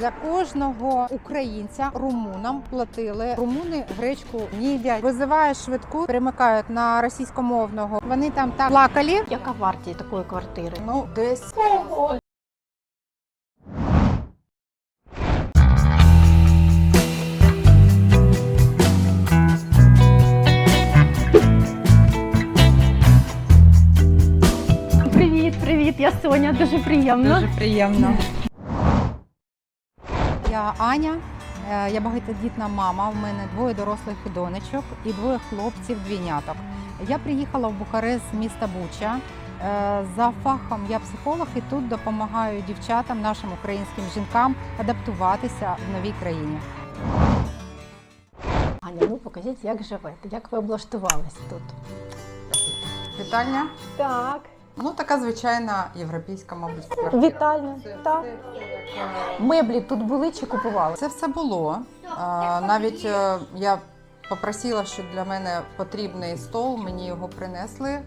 За кожного українця румунам платили. Румуни гречку не їдять. Визивають швидку, перемикають на російськомовного. Вони там так плакали. Яка вартість такої квартири? Ну, десь Привіт, привіт, я Соня, дуже приємно. дуже приємно. Я Аня. е, Я багатодітна мама. В мене двоє дорослих донечок і двоє хлопців, двійняток. Я приїхала в Бухарест з міста Буча. Е, За фахом я психолог і тут допомагаю дівчатам, нашим українським жінкам адаптуватися в новій країні. Аня, ну покажіть, як живете, як ви облаштувались тут. Вітальня. Так, Ну, така звичайна європейська, мабуть, квартира. вітальня. Це, Так. як, е, Меблі тут були чи купували? Це все було. А, Навіть е, я попросила, що для мене потрібний стол, мені його принесли.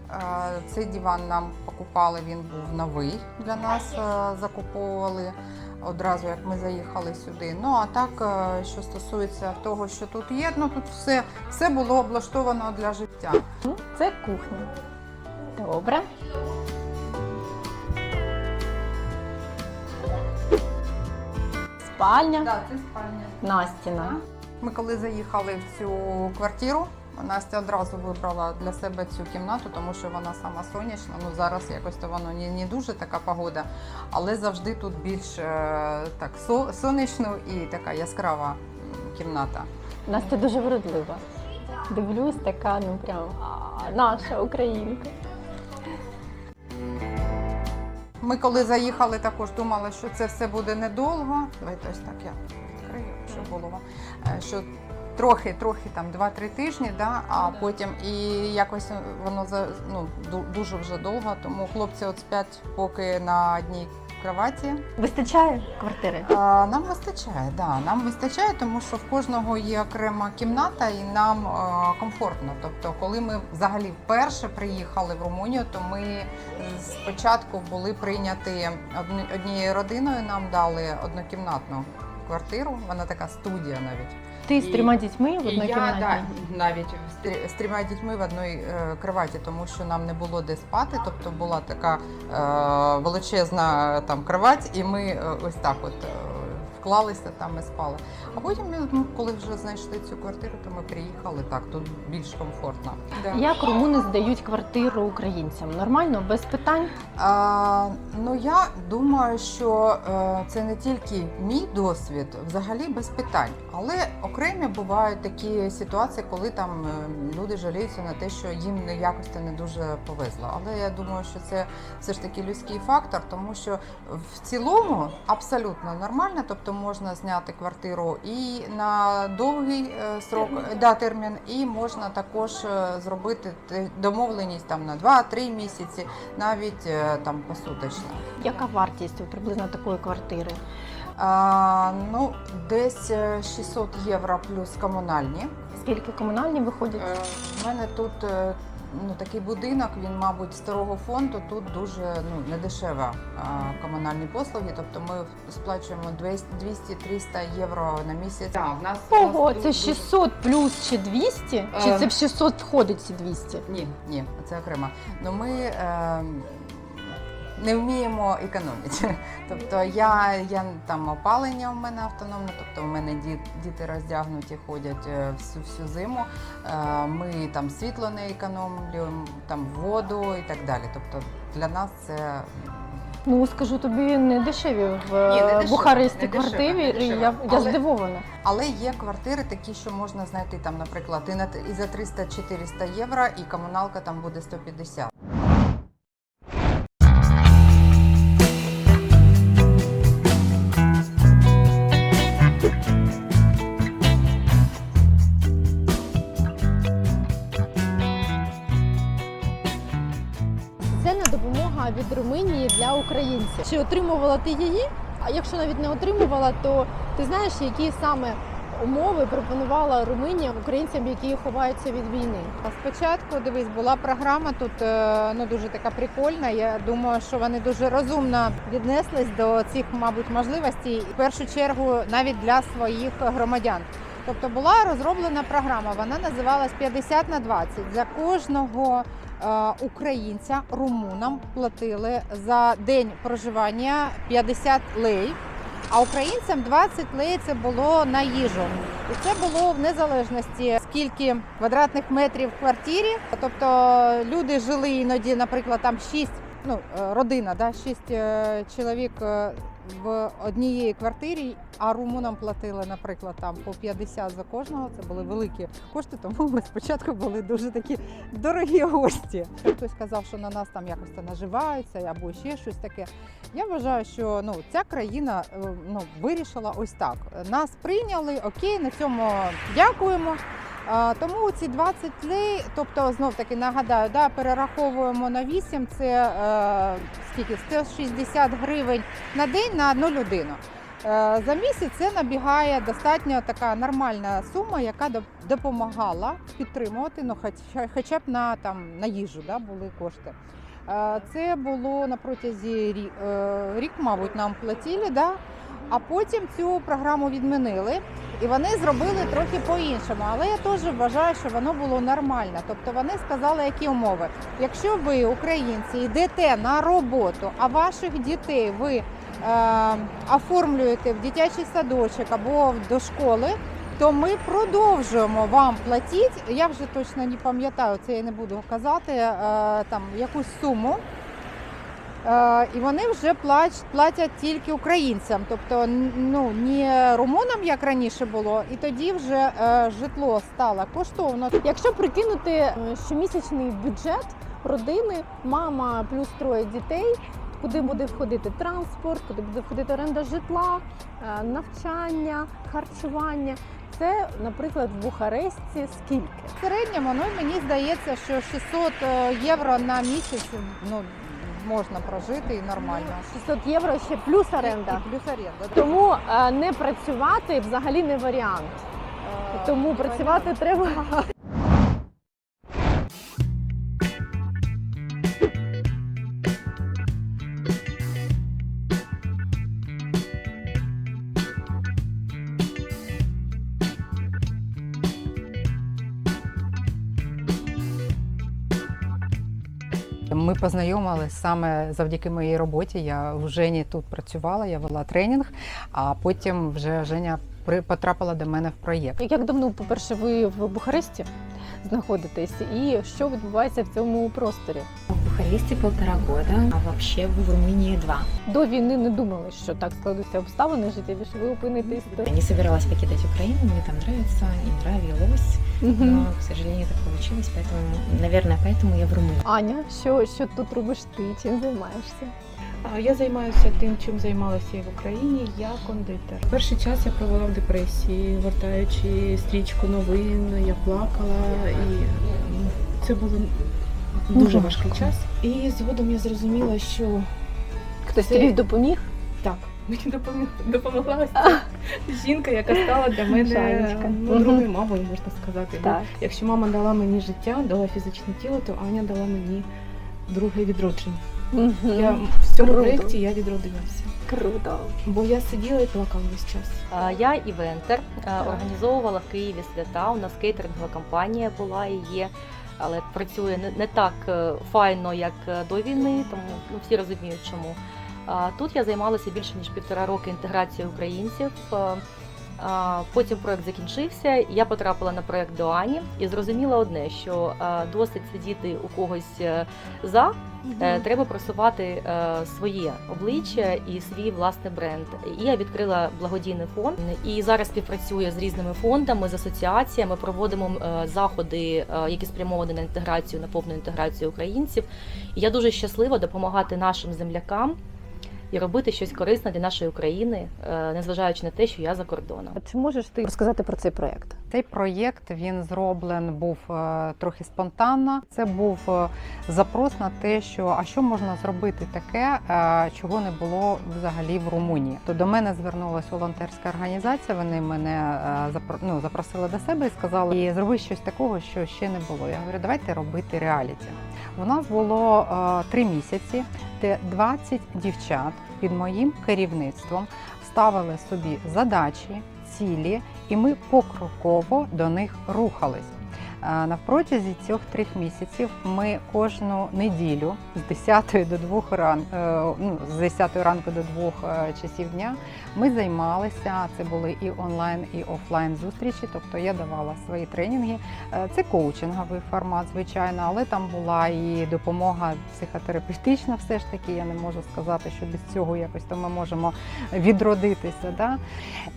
Цей диван нам покупали, він був новий для нас, е, закуповували одразу, як ми заїхали сюди. Ну а так, е, що стосується того, що тут є, ну тут все, все було облаштовано для життя. Це кухня. Добре. Спальня Так, це спальня. Настіна. Ми коли заїхали в цю квартиру, Настя одразу вибрала для себе цю кімнату, тому що вона сама сонячна. Ну зараз якось то воно не, не дуже така погода, але завжди тут більш е, так сонячно і така яскрава кімната. Настя дуже вродлива. Дивлюсь, така, ну прям наша українка. Ми коли заїхали, також думали, що це все буде недовго. Давайте ось так я відкрию, щоб було вам. Е, Що трохи, трохи там 2-3 тижні, да, а потім і якось воно за ну дуже вже довго. Тому хлопці от спять поки на одній кроваті. Вистачає квартири? А, Нам вистачає, да, нам вистачає, тому що в кожного є окрема кімната і нам е, комфортно. Тобто, коли ми взагалі вперше приїхали в Румунію, то ми спочатку були прийняті одні- однією родиною. Нам дали однокімнатну квартиру. Вона така студія навіть. Ти з трьома дітьми в одній кімнаті? я да, навіть з трьома дітьми в одній е, кроваті, тому що нам не було де спати. Тобто була така е, величезна там кровать, і ми е, ось так от е, вклалися там і спали. А потім, ну, коли вже знайшли цю квартиру, то ми приїхали так, тут більш комфортно. Да. Як румуни здають квартиру українцям? Нормально, без питань? А, ну я думаю, що е, це не тільки мій досвід, взагалі без питань. Але окремі бувають такі ситуації, коли там е, люди жаліються на те, що їм не якось не дуже повезло. Але я думаю, що це все ж таки людський фактор, тому що в цілому абсолютно нормально, тобто можна зняти квартиру і на довгий е, срок да, термін, і можна також е, зробити домовленість там на 2-3 місяці навіть е, там посуточно. Яка вартість приблизно такої квартири? А, ну, десь е, 600 євро плюс комунальні. Скільки комунальні виходять? Е, У мене тут е, ну, такий будинок, він, мабуть, старого фонду. Тут дуже ну, недешева комунальні послуги. Тобто ми сплачуємо 200-300 євро на місяць. Так, в нас, Ого, це 600 плюс чи 200? Чи Е. це в 600 входить ці 200? Ні, ні, це окремо. Ну ми е, не вміємо економити. Тобто я, я там опалення у мене автономне, тобто у мене ді- діти роздягнуті, ходять е, всю всю зиму. Е, ми там світло не економлюємо, там воду і так далі. Тобто для нас це Ну скажу тобі, не дешеві в Ні, не е, Бухаресті квартирі. не. Я, я Але- здивована. Але є квартири такі, що можна знайти там, наприклад, і, на, і за 300-400 євро, і комуналка там буде 150. Отримувала ти її? А якщо навіть не отримувала, то ти знаєш, які саме умови пропонувала Румунія українцям, які ховаються від війни? Спочатку дивись, була програма тут е, ну дуже така прикольна. Я думаю, що вони дуже розумно віднеслись до цих, мабуть, можливостей. В першу чергу навіть для своїх громадян. Тобто була розроблена програма. Вона називалась 50 на 20. За кожного е, українця румунам платили за день проживання 50 лей. А українцям 20 лей це було на їжу. І це було в незалежності скільки квадратних метрів в квартирі. Тобто люди жили іноді, наприклад, там 6, ну е, родина, да, 6 чоловік е, в однієї квартирі, а румунам платили, наприклад, там по 50 за кожного. Це були великі кошти, тому ми спочатку були дуже такі дорогі гості. Хтось казав, що на нас там якось наживаються або ще щось таке. Я вважаю, що ну ця країна е, ну вирішила ось так. Нас прийняли, окей, на цьому дякуємо. Тому ці 20 лей, тобто знов таки нагадаю, да, перераховуємо на 8, це е, скільки 160 гривень на день на одну людину. Е, За місяць це набігає достатньо така нормальна сума, яка допомагала підтримувати, ну хоча, хоча б на там на їжу да, були кошти. Е, Це було на протязі рі- е, рік, мабуть, нам платили, да? а потім цю програму відмінили. І вони зробили трохи по-іншому, але я теж вважаю, що воно було нормально. Тобто вони сказали, які умови. Якщо ви, українці, йдете на роботу, а ваших дітей ви е, оформлюєте в дитячий садочок або до школи, то ми продовжуємо вам платити. Я вже точно не пам'ятаю, це я не буду казати, е, там якусь суму. Е, І вони вже платять тільки українцям, тобто ну не румунам, як раніше було, і тоді вже е, житло стало коштовно. Якщо прикинути е, щомісячний бюджет родини, мама плюс троє дітей, куди буде входити транспорт, куди буде входити оренда житла, навчання, харчування. Це, наприклад, в Бухаресті скільки? В середньому, ну мені здається, що 600 євро на місяць ну можна прожити і нормально. 600 євро ще плюс оренда. І плюс оренда. да. Тому е, не працювати взагалі не варіант. Е, Тому працювати треба. Ми познайомилися саме завдяки моїй роботі. Я в Жені тут працювала, я вела тренінг, а потім вже Женя потрапила до мене в проєкт. Як давно, по-перше, ви в Бухаресті знаходитесь, і що відбувається в цьому просторі? В Бухаресте полтора года, а вообще в Румынии два. До війни не думали, що так складуться обставини життєві, що ви опинитесь тут. Я не собиралась покидать Украину, мне там нравится и нравилось, но, к сожалению, так получилось, поэтому, наверное, поэтому я в Румынии. Аня, що, що тут робиш ти? Чим займаєшся? А, Я займаюся тим, чим займалася і в Україні. Я кондитер. Перший час я провела в депресії, гортаючи стрічку новин, я плакала, і м, це було дуже важкий час. І згодом я зрозуміла, що Хтось Це- тобі допоміг? так, мені допомогла, допомогла ось ця жінка, яка стала для мене Жанечка. ну, Мгм. другою мамою, можна сказати. Бо Так. Якщо мама дала мені життя, дала фізичне тіло, то Аня дала мені друге відродження. Я в цьому Круто. проєкті я відродилася. Круто. Бо я сиділа і плакала весь час. А, Я івентер, а, організовувала в Києві свята. У нас кейтерингова компанія була і є, але працює не, не так е, файно, як е, до війни, тому ну, всі розуміють чому. Тут я займалася більше ніж півтора роки інтеграцією українців. Потім проект закінчився. Я потрапила на проект до Ані і зрозуміла одне, що досить сидіти у когось е, за, Е, Треба просувати е, своє обличчя і свій власний бренд. І я відкрила благодійний фонд і зараз співпрацюю з різними фондами, з асоціаціями. Проводимо заходи, які спрямовані на інтеграцію, на повну інтеграцію українців. І я дуже щаслива допомагати нашим землякам і робити щось корисне для нашої України, е, незважаючи на те, що я за кордоном. Чи можеш ти розказати про цей проєкт? Цей проєкт він зроблений був е, трохи спонтанно. Це був е, запрос на те, що а що можна зробити таке, чого не було взагалі в Румунії. То до мене звернулася волонтерська організація. Вони мене ну, запросили до себе і сказали, і зроби щось такого, що ще не було. Я говорю, давайте робити реаліті. У нас було три місяці, де 20 дівчат під моїм керівництвом ставили собі задачі, цілі, і ми покроково до них рухались. Е, На протязі цих трьох місяців ми кожну неділю з 10 до 2 ран, е, ну, з 10 ранку до 2 часів дня ми займалися. Це були і онлайн, і офлайн зустрічі. Тобто я давала свої тренінги. Е, Це коучинговий формат, звичайно, але там була і допомога психотерапевтична. Все ж таки, я не можу сказати, що без цього якось то ми можемо відродитися. Да?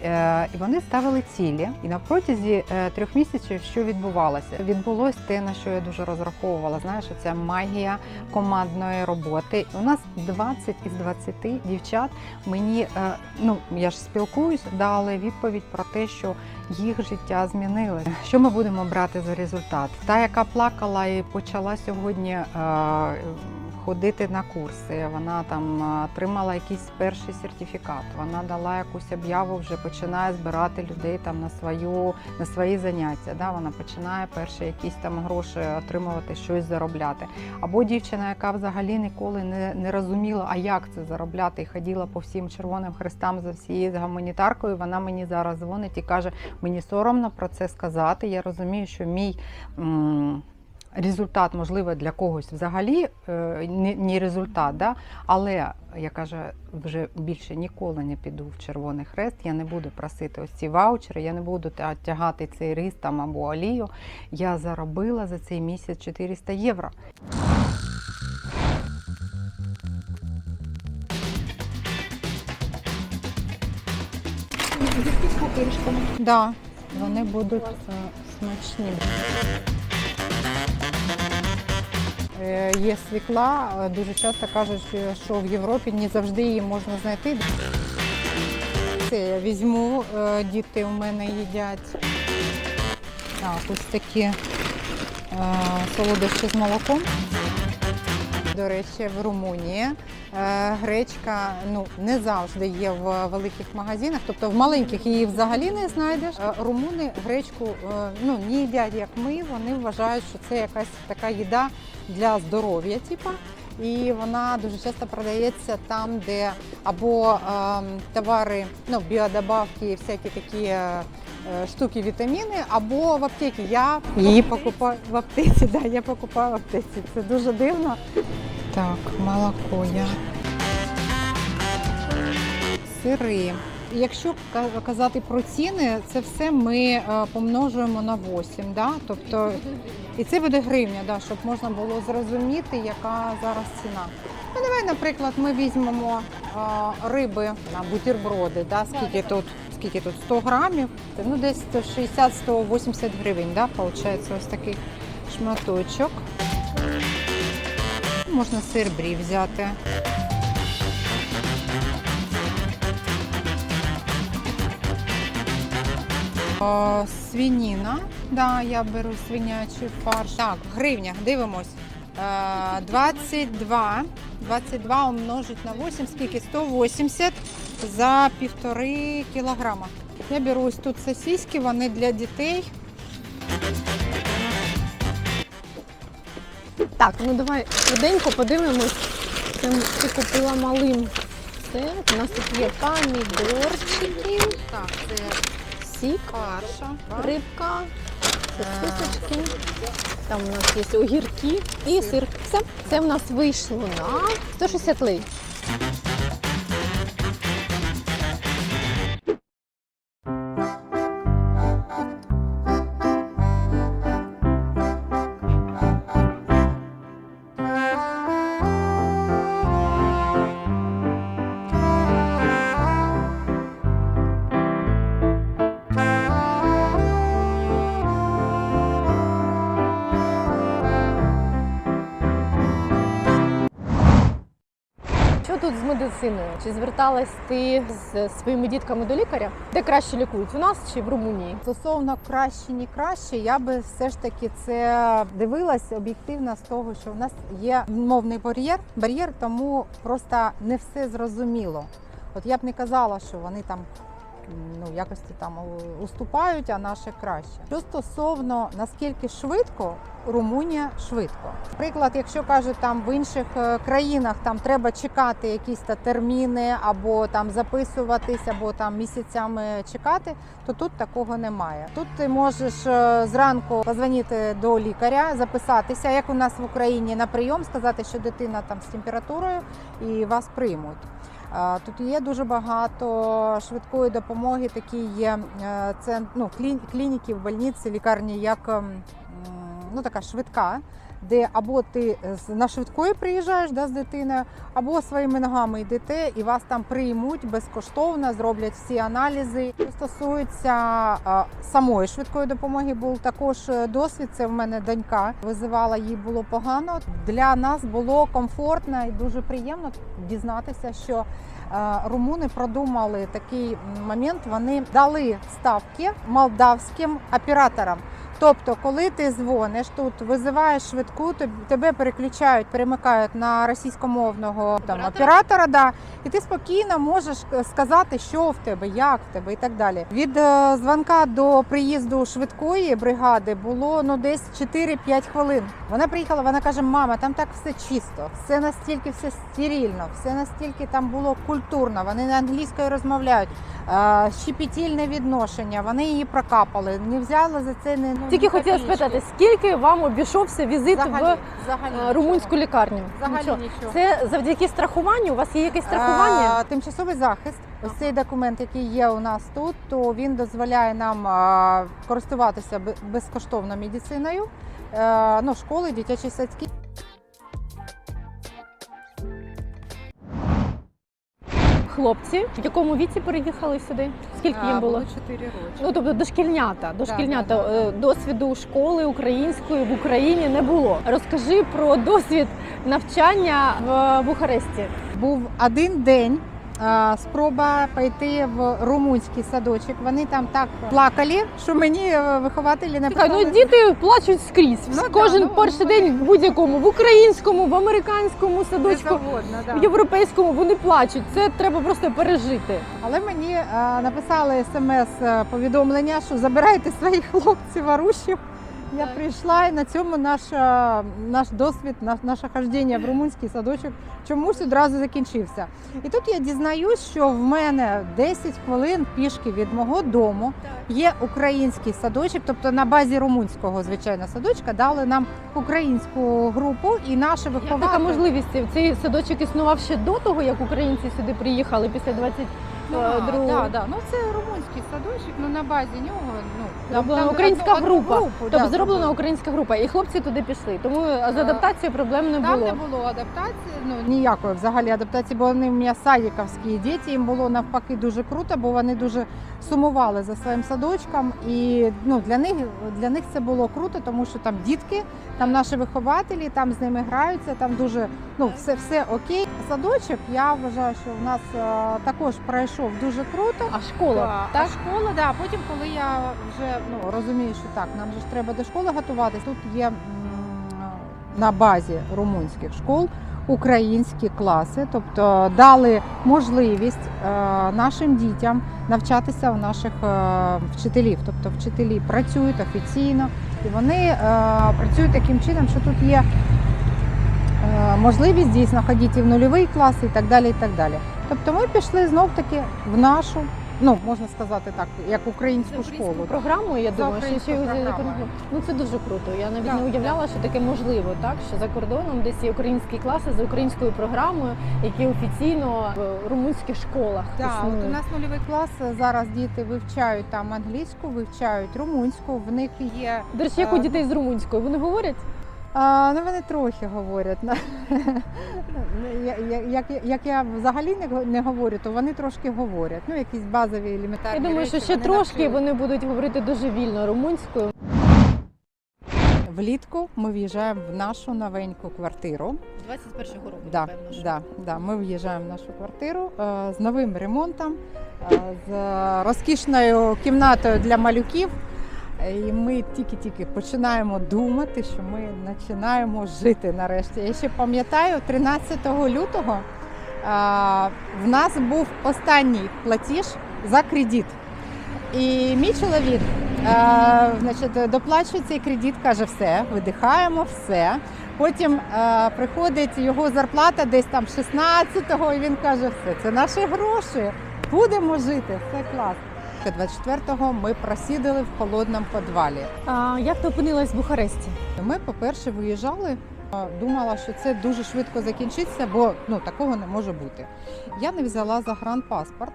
Е, І вони ставили цілі. І на протязі е, трьох місяців що відбувалося? Відбулось те, на що я дуже розраховувала. Знаєш, ця магія командної роботи. У нас 20 із 20 дівчат мені, е, ну я ж спілкуюсь, дали відповідь про те, що їх життя змінилося. Що ми будемо брати за результат? Та, яка плакала і почала сьогодні. Ходити на курси, вона там отримала якийсь перший сертифікат. Вона дала якусь об'яву, вже починає збирати людей там на свою на свої заняття. Да? Вона починає перші якісь там гроші отримувати, щось заробляти. Або дівчина, яка взагалі ніколи не, не розуміла, а як це заробляти, і ходила по всім червоним хрестам за всією гуманітаркою. Вона мені зараз дзвонить і каже: мені соромно про це сказати. Я розумію, що мій. Результат, можливо, для когось взагалі е, не, результат, да? але я каже, вже більше ніколи не піду в Червоний Хрест, я не буду просити ось ці ваучери, я не буду тягати цей рис там або олію. Я заробила за цей місяць 400 євро. Да, вони будуть е, смачні. Є свікла, е, дуже часто кажуть, що в Європі не завжди її можна знайти. Це я візьму, е, діти у мене їдять. Так, ось такі е, солодощі з молоком. До речі, в Румунії гречка ну не завжди є в великих магазинах, тобто в маленьких її взагалі не знайдеш. Е, Румуни гречку е, ну не їдять як ми. Вони вважають, що це якась така їда для здоров'я, типа. І вона дуже часто продається там, де або ем, товари, ну біодобавки, всякі такі е, е, штуки, вітаміни, або в аптеці. Я її покупаю в аптеці. Да, я покупаю в аптеці. Це дуже дивно. Так, молоко я. Сири. Якщо казати про ціни, це все ми е, помножуємо на 8, да? тобто, і це буде гривня, да, щоб можна було зрозуміти, яка зараз ціна. Ну, давай, наприклад, ми візьмемо е, риби на бутерброди, да? скільки тут, скільки тут 100 грамів, ну десь 160-180 гривень, да? виходить ось такий шматочок. Можна сир брі взяти. О, свініна. Да, я беру свинячий фарш. Так, гривня, дивимось. Е, 22. 22 умножить на 8, скільки? 180 за півтори кілограма. Я беру ось тут сосиски, вони для дітей. Так, ну давай швиденько подивимось. Це ти купила малим сир. У нас тут є помідорчики, Так, це сік, каша, рибка, сосисочки. Там у нас є огірки і сир. Все. Це в нас вийшло на 160 лей. Що тут з медициною. Чи зверталась ти з своїми дітками до лікаря? Де краще лікують? У нас чи в Румунії? Стосовно краще, ні краще, я би все ж таки це дивилась об'єктивно з того, що в нас є мовний бар'єр, бар'єр, тому просто не все зрозуміло. От я б не казала, що вони там ну, якості там уступають, а наше краще. Що стосовно наскільки швидко, Румунія швидко. Наприклад, якщо кажуть, там в інших е, країнах там треба чекати якісь терміни, або там записуватись, або там місяцями чекати, то тут такого немає. Тут ти можеш е, зранку позвонити до лікаря, записатися, як у нас в Україні на прийом, сказати, що дитина там з температурою, і вас приймуть. Тут є дуже багато швидкої допомоги. Такі є е, це ну, клініки в больниці, лікарні, як ем, ну, така швидка. Де або ти з- на швидкої приїжджаєш да, з дитиною, або своїми ногами йдете і вас там приймуть безкоштовно, зроблять всі аналізи. Що стосується а, самої швидкої допомоги, був також е, досвід. Це в мене донька визивала, їй було погано. Для нас було комфортно і дуже приємно дізнатися, що е, румуни продумали такий момент. Вони дали ставки молдавським операторам. Тобто, коли ти дзвониш тут, визиваєш швидку, тебе переключають, перемикають на російськомовного там оператора, да, і ти спокійно можеш е, сказати, що в тебе, як в тебе і так далі. Від е, дзвонка до приїзду швидкої бригади було ну десь 4-5 хвилин. Вона приїхала, вона каже: мама, там так все чисто, все настільки все стерильно, все настільки там було культурно. Вони на англійською розмовляють. е, Щепетільне відношення, вони її прокапали, не взяли за це не ну, Тільки хотіла копійки. спитати, скільки вам обійшовся візит взагалі, в взагалі е, нічого. румунську лікарню? Взагалі Нічого. нічого. Це завдяки страхуванню. У вас є якесь страхування? А, Тимчасовий захист. Ось цей документ, який є у нас тут, то він дозволяє нам а, користуватися бе- безкоштовно медициною. Е, Ну, школи, дитячі садки. Хлопці, в якому віці переїхали сюди? Скільки їм було? 4 роки. Ну тобто дошкільнята, дошкільнята да, да, е, досвіду школи української в Україні не було. Розкажи про досвід навчання в Бухаресті. Був один день. А, Спроба пойти в румунський садочок. Вони там так плакали, що мені е, вихователі не Чекай, ну діти плачуть скрізь. Ну, да, Кожен ну, перший ну, день в будь-якому, в українському, в американському садочку, в європейському вони плачуть. Це треба просто пережити. Але мені е, написали смс-повідомлення, що забирайте своїх хлопців арушів. Я Так. прийшла і на цьому наш, е, наш досвід, наш, наше хождіння в румунський садочок чомусь одразу закінчився. І тут я дізнаюсь, що в мене 10 хвилин пішки від мого дому є український садочок, тобто на базі румунського, звичайно, садочка дали нам українську групу і наші Як вихователі. така можливість? Цей садочок існував ще до того, як українці сюди приїхали після 22 Ну, да, да. ну це румунський садочок, ну на базі нього ну Зроблена українська одну- одну група. групу, Тобто да, зроблена українська група, і хлопці туди пішли. Тому з Е, адаптацією проблем не Там було. не було адаптації, ну ніякої взагалі адаптації, бо вони в мене садіковські діти. Їм було навпаки дуже круто, бо вони дуже сумували за своїм садочком. І ну для них для них це було круто, тому що там дітки, там наші вихователі, там з ними граються. Там дуже ну все, все окей. Садочок я вважаю, що в нас е, також пройшов дуже круто. А школа, Так, так? а школа, да. Потім, коли я вже ну розумію, що так, нам же ж треба до школи готуватись. Тут є на базі румунських школ українські класи, тобто дали можливість е, нашим дітям навчатися у наших е, вчителів. Тобто вчителі працюють офіційно і вони е, працюють таким чином, що тут є можливість дійсно ходити в нульовий клас і так далі. І так далі. Тобто ми пішли знов таки в нашу, ну можна сказати так, як українську школу. програмою, я думаю, що ще ну це дуже круто. Я навіть Так, не уявляла, що таке можливо, так що за кордоном десь є українські класи за українською програмою, які офіційно в румунських школах Так, от у нас нульовий клас зараз діти вивчають там англійську, вивчають румунську. В них є До речі, як у е, дітей з румунською, вони говорять? А, ну вони трохи говорять. Я- Як, як я взагалі не, не говорю, то вони трошки говорять. Ну якісь базові елементарні Я думаю, речі що ще вони трошки вони будуть говорити дуже вільно румунською. влітку ми в'їжджаємо в нашу новеньку квартиру. 21-го року, Да, напевно. що. да, да. Ми в'їжджаємо в нашу квартиру е, з новим ремонтом, е, з розкішною кімнатою для малюків. Е, І ми тільки-тільки починаємо думати, що ми починаємо жити нарешті. Я ще пам'ятаю, 13 лютого в нас був останній платіж за кредит. І мій чоловік значить, доплачує цей кредит, каже, все, видихаємо, все. Потім приходить його зарплата десь там 16-го, і він каже, все, це наші гроші, будемо жити, все клас. 24-го ми просідали в холодному підвалі. А, як ти опинилась в Бухаресті? Ми, по-перше, виїжджали. Думала, що це дуже швидко закінчиться, бо ну такого не може бути. Я не взяла загранпаспорт.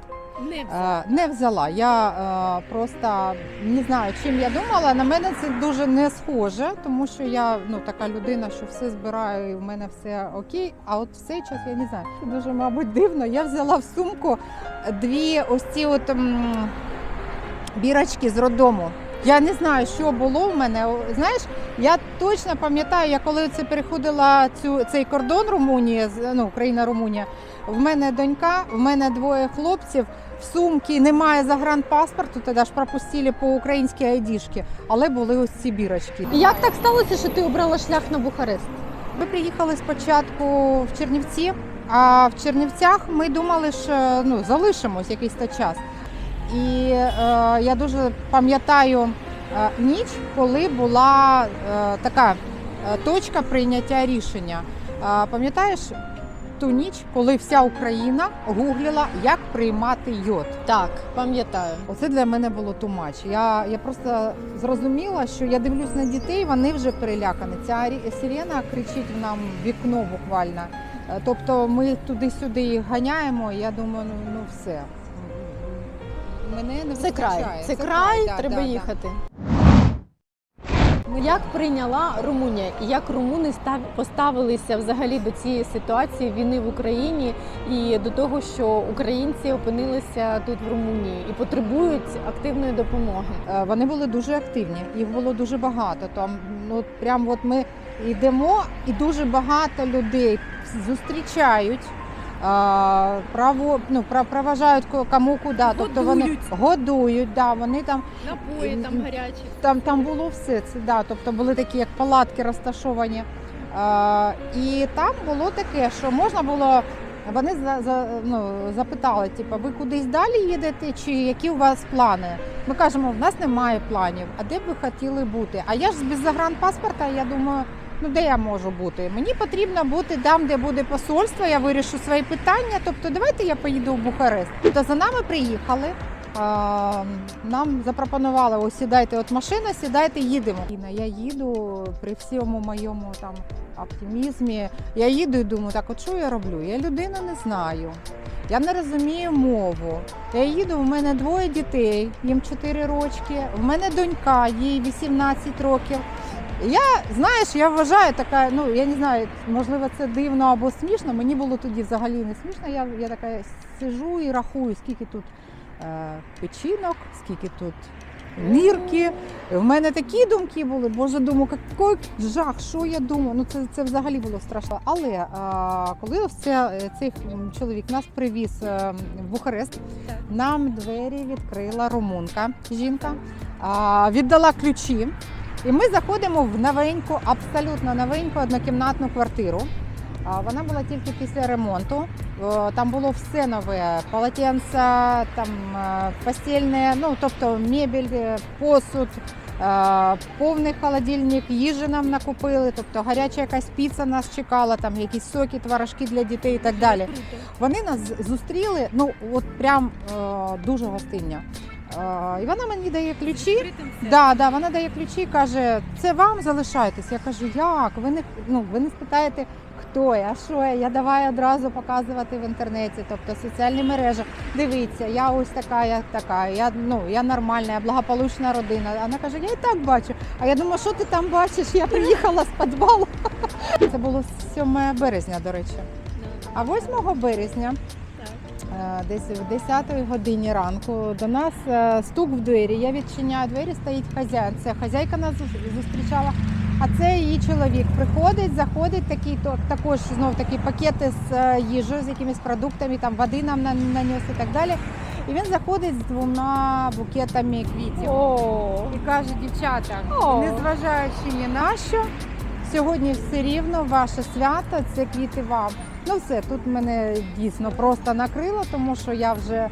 Не Е, Не взяла. Я просто не знаю, чим я думала. На мене це дуже не схоже, тому що я ну така людина, що все збираю, і в мене все окей. А от в цей час я не знаю. Це дуже, мабуть, дивно. Я взяла в сумку дві ось ці от бірочки з роддому. Я не знаю, що було в мене. Знаєш, я точно пам'ятаю, я коли це переходила цю цей кордон Румунії, ну Україна Румунія. В мене донька, в мене двоє хлопців. В сумці немає загранпаспорту, тоді ж пропустили по українській айдішки, але були ось ці бірочки. Як так сталося, що ти обрала шлях на Бухарест? Ми приїхали спочатку в Чернівці, а в Чернівцях ми думали, що ну, залишимось якийсь то час. І е, я дуже пам'ятаю е, ніч, коли була е, така е, точка прийняття рішення. Е, пам'ятаєш ту ніч, коли вся Україна гуглила, як приймати йод? Так, пам'ятаю. Оце для мене було тумач. Я, я просто зрозуміла, що я дивлюсь на дітей, вони вже перелякані. Ця сирена кричить нам в вікно буквально. Е, Тобто ми туди-сюди їх ганяємо. і Я думаю, ну, ну все. Мене не Це край. вистачає. Це край, да, треба да, да. їхати. Ну, Як прийняла Румунія і як румуни став поставилися взагалі до цієї ситуації війни в Україні і до того, що українці опинилися тут в Румунії і потребують активної допомоги? Е, Вони були дуже активні, їх було дуже багато. Там ну прям от ми йдемо, і дуже багато людей зустрічають. Право ну проважають ко- кому куди. Тобто вони Годують. да, вони там Напої там гарячі. там, там було все це. Да, тобто були такі як палатки розташовані. Е, і там було таке, що можна було. Вони за, за, ну, запитали, типу, ви кудись далі їдете, чи які у вас плани? Ми кажемо, в нас немає планів. А де б ви хотіли бути? А я ж без загранпаспорта, я думаю, ну де я можу бути? Мені потрібно бути там, де буде посольство, я вирішу свої питання. Тобто, давайте я поїду в Бухарест. Тобто за нами приїхали. Нам запропонували, ось сідайте, от машина, сідайте, їдемо. І Я їду при всьому моєму там оптимізмі. Я їду і думаю, так от що я роблю? Я людину не знаю. Я не розумію мову. Я їду, в мене двоє дітей, їм 4 рочки. В мене донька, їй 18 років. Я, знаєш, я вважаю така, ну я не знаю, можливо, це дивно або смішно. Мені було тоді взагалі не смішно. Я, я така сижу і рахую, скільки тут е, печінок, скільки тут нірки. В мене такі думки були. Боже, думаю, який жах, що я думаю? Ну це, це взагалі було страшно. Але е, коли це, цей чоловік нас привіз е, в Бухарест, нам двері відкрила румунка жінка, е, віддала ключі. І ми заходимо в новеньку, абсолютно новеньку однокімнатну квартиру. Вона була тільки після ремонту. Там було все нове: полотенця, там е, постільне, ну тобто мебель, е, посуд, е, повний холодильник, їжі нам накупили, тобто гаряча якась піца нас чекала, там якісь соки, творожки для дітей і так далі. Вони нас зустріли, ну от прям дуже гостинно. І вона мені дає ключі. Да, да, вона дає ключі, каже, це вам залишайтесь. Я кажу, як? Ви не ну ви не спитаєте, хто я, що я. Я давай одразу показувати в інтернеті, тобто соціальні мережі. Дивіться, я ось така, я така. Я ну я нормальна, я благополучна родина. Вона каже, я і так бачу. А я думаю, що ти там бачиш? Я приїхала з підвалу. Це було 7 березня, до речі. А 8 березня. Е, Десь в 10 годині ранку до нас е, стук в двері. Я відчиняю двері, стоїть хазяїн. Це хазяйка нас зустрічала. А це її чоловік приходить, заходить то також знов такі пакети з е, їжею, з якимись продуктами, там води нам на- наніс і так далі. І він заходить з двома букетами квітів. О, І каже, дівчата, незважаючи ні на що, сьогодні все рівно ваше свято, це квіти вам. Ну все, тут мене дійсно просто накрило, тому що я вже е,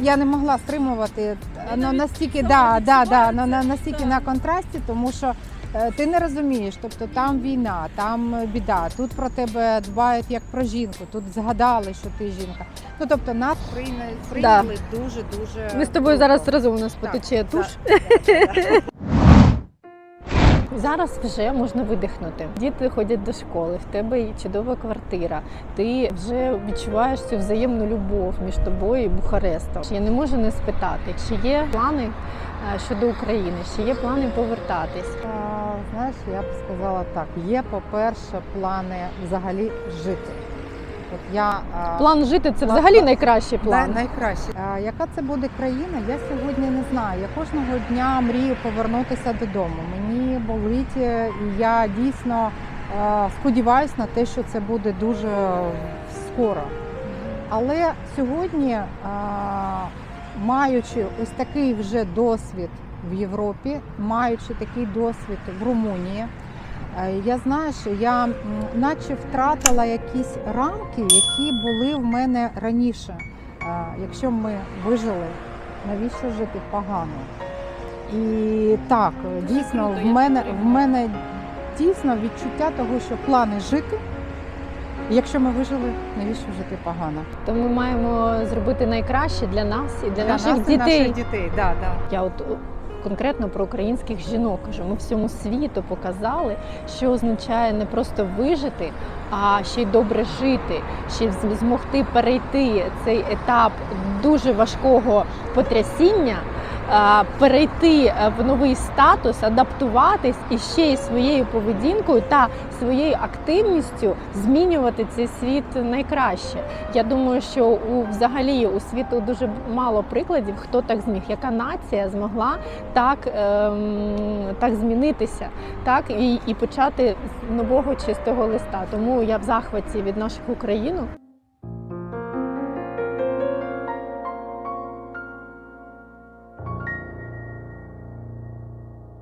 я не могла стримувати ну, настільки, да, да, да, на, на, настільки на контрасті, тому що е, ти не розумієш, тобто там війна, там е, біда, тут про тебе дбають як про жінку, тут згадали, що ти жінка. Ну тобто нас прийняли, прийняли дуже дуже. ми з тобою зараз разом у нас потече туш. Зараз вже можна видихнути. Діти ходять до школи, в тебе є чудова квартира. Ти вже відчуваєш цю взаємну любов між тобою і Бухарестом. Я не можу не спитати, чи є плани е, щодо України, чи є плани повертатись. Знаєш, я б сказала так: є, по-перше, плани взагалі жити. От я План жити це План- взагалі найкращий план. най- найкраще. А, яка це буде країна, я сьогодні не знаю. Я кожного дня мрію повернутися додому. Мені болить, е, і я дійсно е, сподіваюся на те, що це буде дуже скоро. Але сьогодні, е, маючи ось такий вже досвід в Європі, маючи такий досвід в Румунії, е, я знаю, що я наче втратила якісь рамки, які були в мене раніше. Е, Якщо ми вижили, навіщо жити погано? І так, дійсно, в мене, в мене дійсно відчуття того, що плани жити. І Якщо ми вижили, навіщо жити погано? То ми маємо зробити найкраще для нас і для, наших нас і дітей. наших дітей. Да, да. Я от конкретно про українських жінок кажу. Ми всьому світу показали, що означає не просто вижити, а ще й добре жити, ще змогти перейти цей етап дуже важкого потрясіння. А, Перейти е, в новий статус, адаптуватись і ще й своєю поведінкою та своєю активністю змінювати цей світ найкраще. Я думаю, що у взагалі у світу дуже мало прикладів, хто так зміг, яка нація змогла так, ем, так змінитися, так і, і почати з нового чистого листа. Тому я в захваті від наших українок.